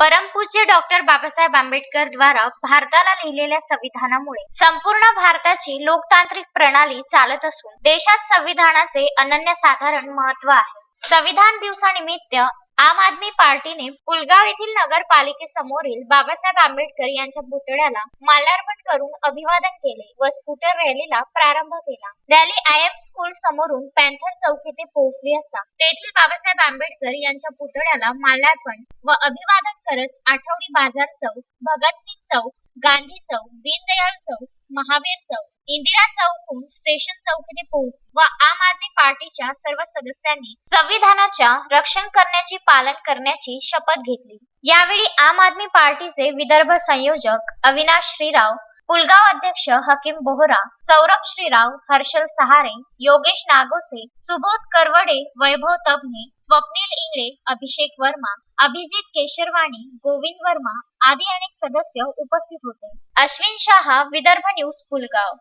परमपूज्य डॉक्टर बाबासाहेब आंबेडकर द्वारा भारताला लिहिलेल्या संविधानामुळे संपूर्ण भारताची लोकतांत्रिक प्रणाली चालत असून देशात संविधानाचे अनन्यसाधारण महत्त्व आहे. संविधान दिवसानिमित्त आम आदमी पार्टीने पुलगाव येथील नगरपालिकेसमोरील बाबासाहेब आंबेडकर यांच्या पुतळ्याला माल्यार्पण करून अभिवादन केले व स्कूटर रॅलीला प्रारंभ केला. रॅली आय एम स्कूल समोरून पॅन्थर चौक येथे पोहोचली असता तेथील बाबासाहेब आंबेडकर यांच्या पुतळ्याला माल्यार्पण व अभिवादन करत आठवडी बाजार चौक भगतसिंग चौक गांधी चौक दीनदयाळ चौक महावीर चौक इंदिरा चौकहून स्टेशन चौक येथे पोहोच व आम आदमी पार्टीच्या सर्व सदस्यांनी संविधानाच्या रक्षण करण्याची पालन करण्याची शपथ घेतली. यावेळी आम आदमी पार्टीचे विदर्भ संयोजक अविनाश श्रीराव पुलगाव अध्यक्ष हकीम बोहरा सौरभ श्रीराव हर्षल सहारे योगेश नागोसे सुबोध करवडे वैभव तबने स्वप्नील इंगळे अभिषेक वर्मा अभिजित केशरवाणी गोविंद वर्मा आदी अनेक सदस्य उपस्थित होते. अश्विन शहा विदर्भ न्यूज पुलगाव.